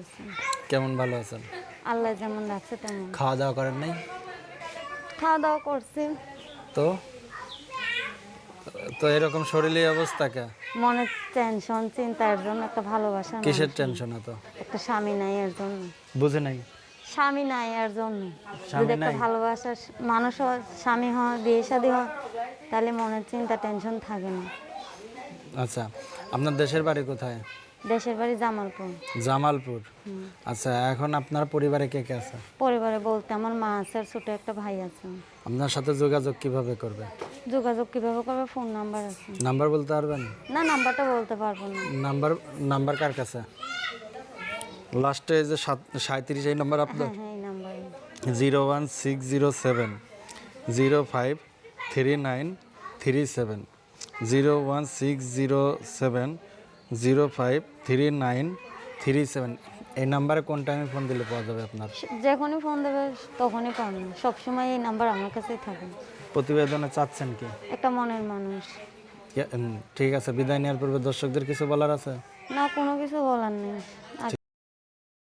আছি কেমন ভালো আছেন? আল্লাহ যেমন রাখছে তেমন। খাওয়া দাওয়া করেন নাই? খাওয়া দাওয়া করছি। তো? তো এরকম শরীরের অবস্থা কে? মনের টেনশন চিন্তার জন্য একটা ভালোবাসা নাই। কিসের টেনশন এত? একটা স্বামী নাই এর জন্য। বুঝে নাই? স্বামী নাই এর জন্য। স্বামী যদি একটা নাই? ভালোবাসার মানুষ হয় স্বামী হয় বিয়ে শাদী হয় তাহলে মনের চিন্তা টেনশন থাকে না। আচ্ছা আপনার দেশের বাড়ি কোথায়? দেশের বাড়ি জামালপুর। জামালপুর? আচ্ছা এখন আপনার পরিবারে কে কে আছে? পরিবারে বলতে আমার মা আছে আর ছোট একটা ভাই আছে। আপনার সাথে যোগাযোগ কীভাবে করবে? যোগাযোগ কীভাবে করবে? ফোন নাম্বার আছে। নাম্বার বলতে পারবেন? না নাম্বারটা বলতে পারব না। নাম্বার নাম্বার কার কাছে? লাস্টে যে সাত সাঁত্রিশ এই নাম্বার আপনার? হ্যাঁ হ্যাঁ এই নাম্বারে। Zero one six zero seven zero five three nine three seven zero one six zero seven zero five three nine three seven. এই নাম্বারে কোন টাইমে ফোন দিলে পাওয়া যাবে আপনার? যখনই ফোন দেবে তখনই পাবেন। সবসময় এই নাম্বার আমার কাছেই থাকে। প্রতিবেদনে চাচ্ছেন কি? একটা মনের মানুষ। ঠিক আছে বিদায় নেওয়ার পূর্বে দর্শকদের কিছু বলার আছে? না কোনো কিছু বলার নেই।